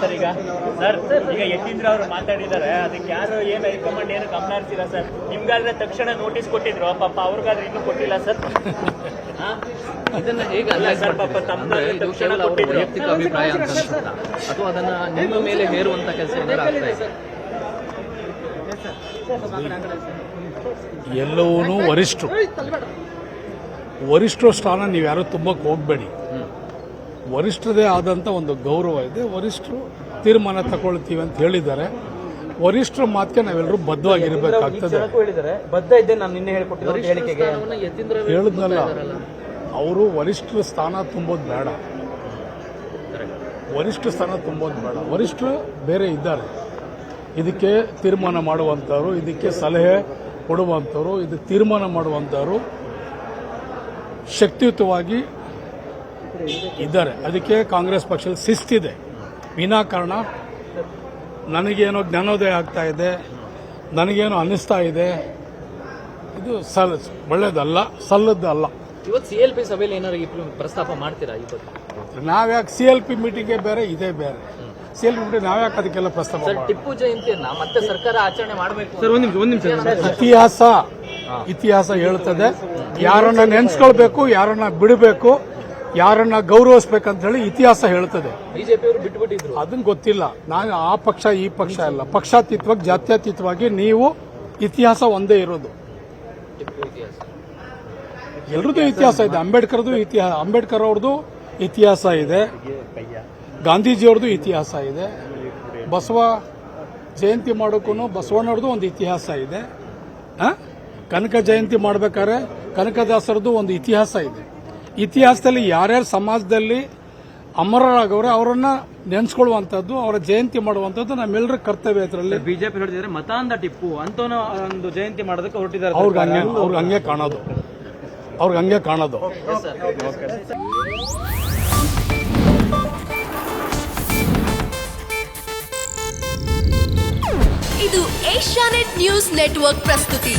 Sir ಈಗ. Sir ಈಗ ಯತೀಂದ್ರ ಅವರು ಮಾತಾಡಿದ್ದಾರೆ. ಅದಕ್ಕೆ ಯಾರು ಏನು ಹೈಕಮಾಂಡ್ ಏನು ಗಮನ ಹರಿಸಿಲ್ಲ ಸರ್. ನಿಮ್ಗಾದ್ರೆ ತಕ್ಷಣ ನೋಟಿಸ್ ಕೊಟ್ಟಿದ್ರು. ಪಾಪ ಅವ್ರಿಗಾದ್ರೆ ಇನ್ನೂ ಕೊಟ್ಟಿಲ್ಲ ಸರ್. ಹಾ? ಇದನ್ನ ಹೇಗೆ ಅಲ್ಲ ಸರ್, ಪಾಪ ತಮ್ಮ ಇದು ತಕ್ಷಣ ಕೇವಲ ಅವರ. ವೈಯಕ್ತಿಕ ಅಭಿಪ್ರಾಯ ಅಂತ ಅನ್ಸುತ್ತಾ ಅಥವಾ ಅದನ್ನ ನಿಮ್ಮ ಮೇಲೆ ಹೇರುವಂತ ಕೆಲಸ ಏನಾದ್ರು ಆಗ್ತಾ ಇದೆ? ಎಲ್ಲವೂ ವರಿಷ್ಠರು. ವರಿಷ್ಠರ ಸ್ಥಾನ ನೀವು ಯಾರು ತುಂಬಕ್ಕೆ ಹೋಗಬೇಡಿ. ವರಿಷ್ಠರದೇ ಆದಂಥ ಒಂದು ಗೌರವ ಇದೆ. ವರಿಷ್ಠರು ತೀರ್ಮಾನ ತಗೊಳ್ತೀವಿ ಅಂತ ಹೇಳಿದ್ದಾರೆ. ವರಿಷ್ಠರ ಮಾತಿಗೆ ನಾವೆಲ್ಲರೂ ಬದ್ಧವಾಗಿರಬೇಕಾಗ್ತದೆ. ಹೇಳಿದ್ನಲ್ಲ. ಅವರು ವರಿಷ್ಠರ ಸ್ಥಾನ ತುಂಬೋದು ಬೇಡ. ವರಿಷ್ಠ ಸ್ಥಾನ ತುಂಬೋದು ಬೇಡ. ವರಿಷ್ಠರು ಬೇರೆ ಇದ್ದಾರೆ. ಇದಕ್ಕೆ ತೀರ್ಮಾನ ಮಾಡುವಂಥವ್ರು ಇದಕ್ಕೆ ಸಲಹೆ ಕೊಡುವಂಥವ್ರು ಇದಕ್ಕೆ ತೀರ್ಮಾನ ಮಾಡುವಂಥವ್ರು ಶಕ್ತಿಯುತವಾಗಿ ಇದ್ದಾರೆ. ಅದಕ್ಕೆ ಕಾಂಗ್ರೆಸ್ ಪಕ್ಷದಲ್ಲಿ ಶಿಸ್ತಿದೆ. ವಿನಾಕಾರಣ ನನಗೇನೋ ಜ್ಞಾನೋದಯ ಆಗ್ತಾ ಇದೆ ನನಗೇನೋ ಅನ್ನಿಸ್ತಾ ಇದೆ. ಇದು ಸಲ್ ಒಳ್ಳೇದಲ್ಲ ಸಲ್ಲದ್ದಲ್ಲ ಇವತ್ತು ಸಿ ಎಲ್ ಪಿ ಸಭೆಯಲ್ಲಿ ಏನಾದ್ರು ಈ ಪ್ರಸ್ತಾಪ ಮಾಡ್ತೀರಾ ಇವತ್ತು ನಾವ್ಯಾಕೆ ಸಿ ಎಲ್ ಪಿ ಮೀಟಿಂಗೇ ಬೇರೆ ಇದೇ ಬೇರೆ. ಸಿ ಎಲ್ ಪಿ ಮೀಟಿಂಗ್ ನಾವ್ಯಾಕೆ ಅದಕ್ಕೆಲ್ಲ ಪ್ರಸ್ತಾಪ? ಟಿಪ್ಪು ಜಯಂತಿಯನ್ನ ಮತ್ತೆ ಸರ್ಕಾರ ಆಚರಣೆ ಮಾಡಬೇಕು. ಸರ್ ಒಂದ್ ನಿಮಿಷ ಒಂದ್ ನಿಮಿಷ. ಇತಿಹಾಸ ಇತಿಹಾಸ ಹೇಳ್ತದೆ. ಯಾರನ್ನ ನೆನ್ಸ್ಕೊಳ್ಬೇಕು ಯಾರನ್ನ ಬಿಡಬೇಕು ಯಾರನ್ನ ಗೌರವಿಸ್ಬೇಕಂತ ಹೇಳಿ ಇತಿಹಾಸ ಹೇಳ್ತದೆ. ಅದನ್ನ ಗೊತ್ತಿಲ್ಲ. ನಾನು ಆ ಪಕ್ಷ ಈ ಪಕ್ಷ ಅಲ್ಲ. ಪಕ್ಷಾತೀತವಾಗಿ ಜಾತ್ಯತೀತವಾಗಿ ನೀವು ಇತಿಹಾಸ ಒಂದೇ ಇರೋದು. ಎಲ್ರದ್ದು ಇತಿಹಾಸ ಇದೆ. ಅಂಬೇಡ್ಕರ್ದು ಇತಿಹಾಸ ಅಂಬೇಡ್ಕರ್ ಅವ್ರದ್ದು ಇತಿಹಾಸ ಇದೆ. ಗಾಂಧೀಜಿಯವ್ರದ್ದು ಇತಿಹಾಸ ಇದೆ. ಬಸವ ಜಯಂತಿ ಮಾಡೋಕ್ಕೂ ಬಸವಣ್ಣವ್ರದ್ದು ಒಂದು ಇತಿಹಾಸ ಇದೆ? ಕನಕ ಜಯಂತಿ ಮಾಡ್ಬೇಕಾದ್ರೆ ಕನಕದಾಸರದ್ದು ಒಂದು ಇತಿಹಾಸ ಇದೆ. ಇತಿಹಾಸದಲ್ಲಿ ಯಾರ್ಯಾರು ಸಮಾಜದಲ್ಲಿ ಅಮರರಾಗವ್ರೆ ಅವರನ್ನ ನೆನೆಸ್ಕೊಳ್ಳುವಂಥದ್ದು ಅವರ ಜಯಂತಿ ಮಾಡುವಂಥದ್ದು ನಮ್ಮೆಲ್ಲರ ಕರ್ತವ್ಯ ಇದರಲ್ಲಿ. ಬಿಜೆಪಿ ಹೇಳಿದ್ರೆ ಮತಾಂಧ ಟಿಪ್ಪು ಅಂತ ಒಂದು ಜಯಂತಿ ಮಾಡೋದಕ್ಕೆ ಹೊರಟಿದ್ದಾರೆ ಅವ್ರಿಗೆ ಹಂಗೆ ಅವ್ರಿಗೆ ಹಂಗೆ ಕಾಣೋದು. ಅವ್ರಿಗೆ ಹಂಗೆ ಕಾಣೋದು. ಇದು ಏಷ್ಯಾನೆಟ್ ನ್ಯೂಸ್ ನೆಟ್ವರ್ಕ್ ಪ್ರಸ್ತುತಿ.